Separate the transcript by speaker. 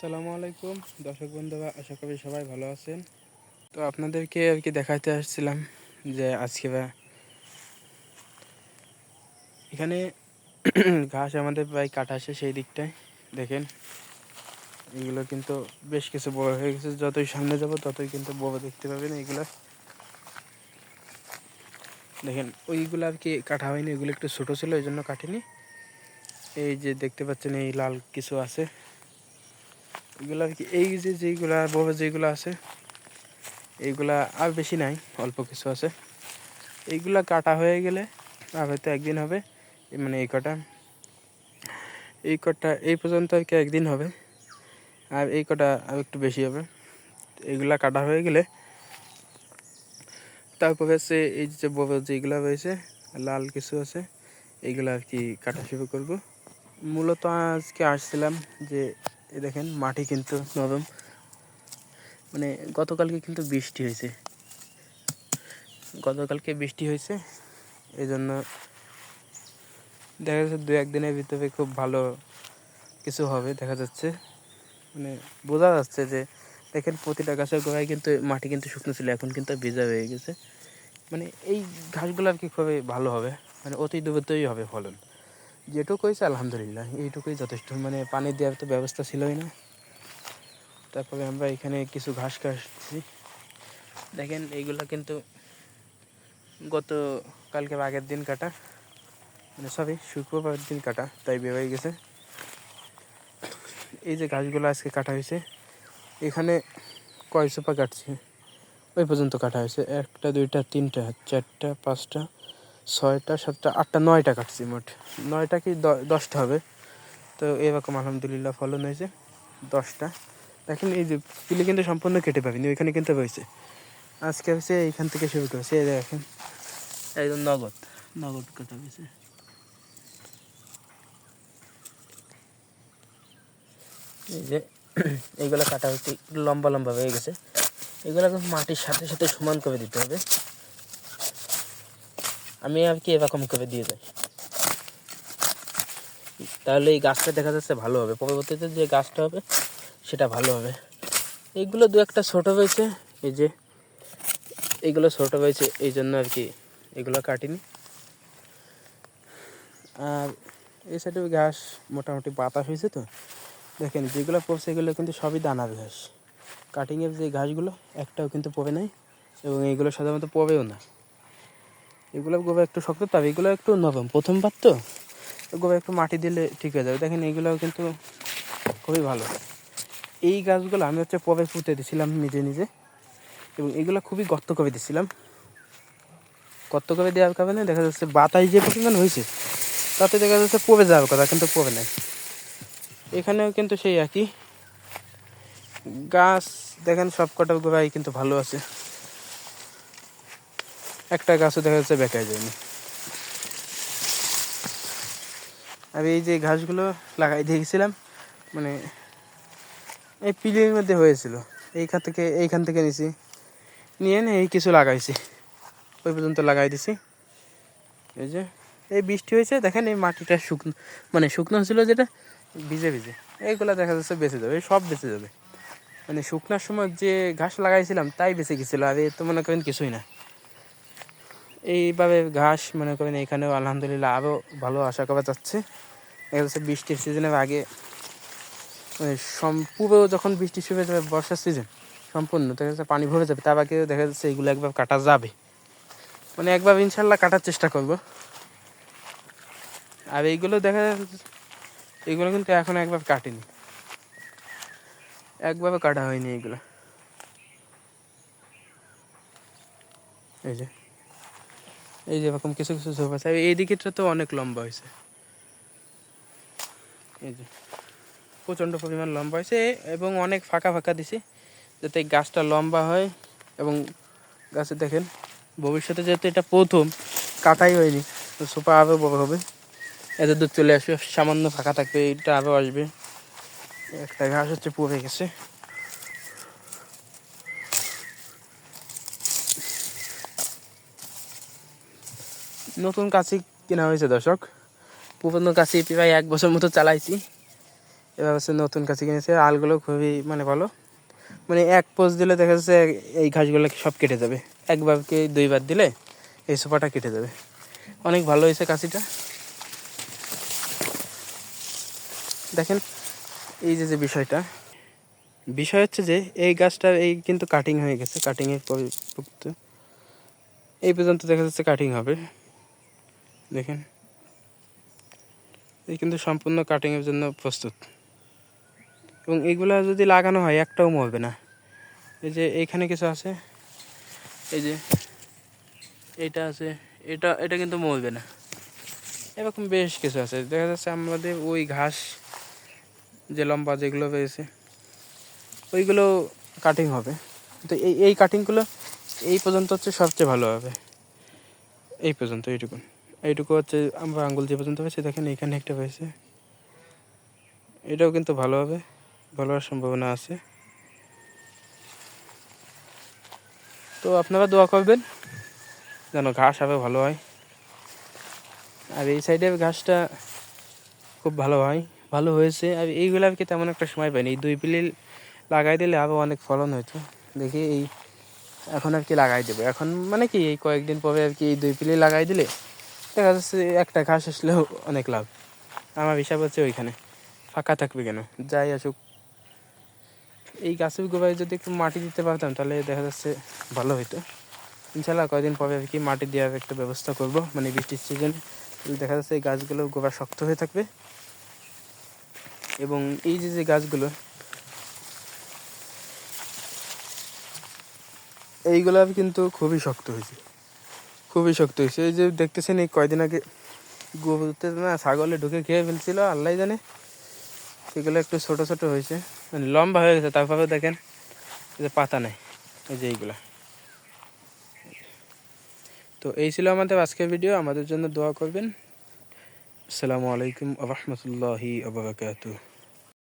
Speaker 1: আসসালামু আলাইকুম। দর্শক বন্ধুরা, আশা করি সবাই ভালো আছেন। তো আপনাদেরকে আর কি দেখাতে আসছিলাম যে আজকে বা এখানে ঘাস আমাদের প্রায় কাটা আছে সেই দিকটায়। দেখেন, এগুলো কিন্তু বেশ কিছু বড় হয়ে গেছে। যতই সামনে যাব, ততই কিন্তু বড় দেখতে পাবেন এগুলো। দেখেন, ওইগুলো আর কি কাটা হয়নি, এগুলো একটু ছোটো ছিল এই জন্য কাটিনি। এই যে দেখতে পাচ্ছেন, এই লাল কিছু আছে। এগুলো আর কি, এই যে যেইগুলা, বড় যেগুলো আছে, এইগুলা আর বেশি নাই, অল্প কিছু আছে। এইগুলা কাটা হয়ে গেলে আর হয়তো একদিন হবে মানে এই কটা এই কটা, এই পর্যন্ত আর কি একদিন হবে, আর এই কটা আর একটু বেশি হবে। এইগুলা কাটা হয়ে গেলে তারপরে হচ্ছে এই যে বড় যেগুলো রয়েছে, লাল কিছু আছে, এইগুলো আর কি কাটা শুরু করব। মূলত আজকে আসছিলাম যে এই দেখেন, মাটি কিন্তু নরম। মানে গতকালকে কিন্তু বৃষ্টি হয়েছে। গতকালকে বৃষ্টি হয়েছে এই জন্য দেখা যাচ্ছে দু একদিনের ভিতরে খুব ভালো কিছু হবে, দেখা যাচ্ছে। মানে বোঝা যাচ্ছে যে, দেখেন প্রতিটা গাছের গোড়ায় কিন্তু মাটি কিন্তু শুকনো ছিল, এখন কিন্তু ভিজা হয়ে গেছে। মানে এই ঘাসগুলো আর কি খুবই ভালো হবে মানে অতি দ্রুতই হবে ফলন। যেটুকু হয়েছে আলহামদুলিল্লাহ, এইটুকুই যথেষ্ট। মানে পানি দেওয়ার তো ব্যবস্থা ছিলই না। তারপরে আমরা এখানে কিছু ঘাস কাটছি। দেখেন, এইগুলো কিন্তু গত কালকে আগের দিন কাটা। মানে সরি, শুক্রবার দিন কাটা, তাই বেরোয় গেছে। এই যে ঘাসগুলো আজকে কাটা হয়েছে, এখানে কয় সোপা কাটছে? ওই পর্যন্ত কাটা হয়েছে। একটা, দুইটা, তিনটা, চারটা, পাঁচটা। ছয়টা, সাতটা, আটটা, নয়টা কাটছি মোট। নয়টা কি দশটা হবে। তো এরকম আলহামদুলিল্লাহ ফলন হয়েছে, দশটা। দেখেন এই যে পিলে কিন্তু সম্পূর্ণ কেটে পাবিনি, ওইখানে কিন্তু রয়েছে আজকে হচ্ছে এইখান থেকে শুরু করেছে, এই দেখেন একদম নগদ নগদ কাটা হয়েছে এই যে এইগুলো কাটা হচ্ছে লম্বা লম্বা হয়ে গেছে। এগুলো মাটির সাথে সাথে সমান করে দিতে হবে। আমি আর কি এরকম করে দিয়ে যাই। তাহলে এই গাছটা দেখা যাচ্ছে ভালো হবে। পরবর্তীতে যে গাছটা হবে, সেটা ভালো হবে। এইগুলো দু একটা ছোট হয়েছে, এই যে এইগুলো ছোট হয়েছে, এই জন্য আর কি এগুলো কাটিনি। আর এই সাইডে ঘাস মোটামুটি বাতাস হয়েছে তো। দেখেন, যেগুলো পড়ছে এগুলো কিন্তু সবই দানার ঘাস। কাটিংয়ের যে ঘাসগুলো, একটাও কিন্তু পড়ে নাই এবং এইগুলো সাধারণত পড়েও না। এগুলো গোবর একটু শক্ত, তবে এগুলো একটু নরম। প্রথমবার তো, গোবর একটু মাটি দিলে ঠিক হয়ে যাবে। দেখেন এইগুলোও কিন্তু খুবই ভালো। এই গাছগুলো আমি হচ্ছে পরে পুঁতে দিয়েছিলাম নিজে নিজে, এবং এগুলো খুবই গর্ত করে দিয়েছিলাম গর্ত করে দেওয়ার কারণে দেখা যাচ্ছে বাতাস যে পরিমাণ হয়েছে, তাতে দেখা যাচ্ছে পড়ে যাওয়ার কথা, কিন্তু পড়ে নাই। এখানেও কিন্তু সেই একই। গাছ দেখেন সব কটার গোড়াই কিন্তু ভালো আছে। একটা গাছও দেখা যাচ্ছে বেঁকায় যায়নি। আর এই যে ঘাসগুলো লাগাই দিয়েছিলাম মানে এই পিলির মধ্যে হয়েছিল। এইখান থেকে এইখান থেকে নিছি। নিয়ে না এই কিছু লাগাইছি। ওই পর্যন্ত লাগাই দিছি। এই যে, এই বৃষ্টি হয়েছে, দেখেন এই মাটিটা শুকনো মানে শুকনো ছিল যেটা, ভিজে ভিজে। এইগুলো দেখা যাচ্ছে বেঁচে যাবে সব বেঁচে যাবে। মানে শুকনার সময় যে ঘাস লাগাইছিলাম, তাই বেঁচে গেছিল, আর এ তো মনে করেন কিছুই না। এইভাবে ঘাস, মনে করেন এখানেও আলহামদুলিল্লাহ আরও ভালো আশা করা যাচ্ছে। দেখা যাচ্ছে বৃষ্টির সিজনের আগে মানে সম্পূর্ণ যখন বৃষ্টি শুরু হয়ে যাবে, বর্ষার সিজন সম্পূর্ণ, দেখা যাচ্ছে পানি ভরে যাবে তার আগে দেখা যাচ্ছে এগুলো একবার কাটা যাবে। মানে একবার ইনশাল্লাহ কাটার চেষ্টা করব। আর এইগুলো দেখা যাচ্ছে, এগুলো কিন্তু এখন একবার কাটিনি। একভাবে কাটা হয়নি এইগুলো এই যে। এই যে এরকম কিছু কিছু ঝোপ আছে। এই দিকেরটা তো অনেক লম্বা হয়েছে। এই যে, প্রচণ্ড পরিমাণ লম্বা হয়েছে এবং অনেক ফাঁকা ফাঁকা দিছি যাতে গাছটা লম্বা হয় এবং গাছে দেখেন, ভবিষ্যতে যেহেতু এটা প্রথম কাটাই হয়নি, তো সোফা আরও বড় হবে। এত দূর চলে আসবে, সামান্য ফাঁকা থাকবে এটা আরও আসবে। একটা ঘাস হচ্ছে পড়ে গেছে। নতুন কাছি কেনা হয়েছে, দর্শক। পুরনো কাছি প্রায় এক বছর মতো চালাইছি। এবার হচ্ছে নতুন কাছে কিনেছে। আলগুলো খুবই মানে ভালো। মানে এক পোজ দিলে দেখা যাচ্ছে এই ঘাসগুলো সব কেটে যাবে। একবার কি দুইবার দিলে এই সোফাটা কেটে যাবে। অনেক ভালো হয়েছে কাশিটা দেখেন, এই যে যে বিষয়টা। বিষয় হচ্ছে যে, এই গাছটা এই কিন্তু কাটিং হয়ে গেছে। কাটিংয়ের এই পর্যন্ত দেখা যাচ্ছে কাটিং হবে। দেখেন। এই কিন্তু সম্পূর্ণ কাটিংয়ের জন্য প্রস্তুত। এবং এগুলা যদি লাগানো হয়, একটাও মরবে না। এই যে এইখানে কিছু আছে। এই যে এইটা আছে। এটা এটা কিন্তু মরবে না। এরকম বেশ কিছু আছে। দেখা যাচ্ছে আমাদের ওই ঘাস, যে লম্বা যেগুলো রয়েছে, ওইগুলো কাটিং হবে। তো এই এই কাটিংগুলো এই পর্যন্ত হচ্ছে সবচেয়ে ভালো হবে। এই পর্যন্ত এইটুকু এইটুকু হচ্ছে আমরা আঙ্গুল যে পর্যন্ত হয়েছে দেখেন এখানে একটা হয়েছে। এটাও কিন্তু ভালো হবে, ভালো হওয়ার সম্ভাবনা আছে। তো আপনারা দোয়া করবেন যেন ঘাস হবে ভালো হয়। আর এই সাইডের ঘাসটা খুব ভালো হয়, ভালো হয়েছে। আর এইগুলো আর কি তেমন একটা সময় পাইনি। এই দুই পিলি লাগাই দিলে আরও অনেক ফলন হতো দেখি এই এখন আর কি লাগাই দেবো। এখন মানে কি এই কয়েকদিন পরে আর কি এই দুই পিলি লাগাই দিলে দেখা যাচ্ছে একটা ঘাস আসলেও অনেক লাভ। আমার হিসাব হচ্ছে ওইখানে। ফাঁকা থাকবে কেন? যাই আসুক। এই গাছের গোড়ায় যদি একটু মাটি দিতে পারতাম, তাহলে দেখা যাচ্ছে ভালো হতো ইনশাল্লাহ কয়েকদিন পরে আর কি মাটি দেওয়ার একটা ব্যবস্থা করব মানে বৃষ্টির সিজনে দেখা যাচ্ছে এই গাছগুলো গোড়া শক্ত হয়ে থাকবে। এবং এই যে যে গাছগুলো এইগুলো কিন্তু খুবই শক্ত হয়েছে। খুবই শক্ত হয়েছে। এই যে দেখতেছেন, এই কয়দিন আগে গরুতে না ছাগলে ঢুকে খেয়ে ফেলছিল আল্লাহ জানে। সেগুলো একটু ছোট ছোট হয়েছে। মানে লম্বা হয়ে গেছে তারপরে দেখেন যে পাতা নেই, এই যে এইগুলা। তো এই ছিল আমাদের আজকের ভিডিও, আমাদের জন্য দোয়া করবেন। আসসালামু আলাইকুম রহমতুল্লাহি আবরাকাতুহ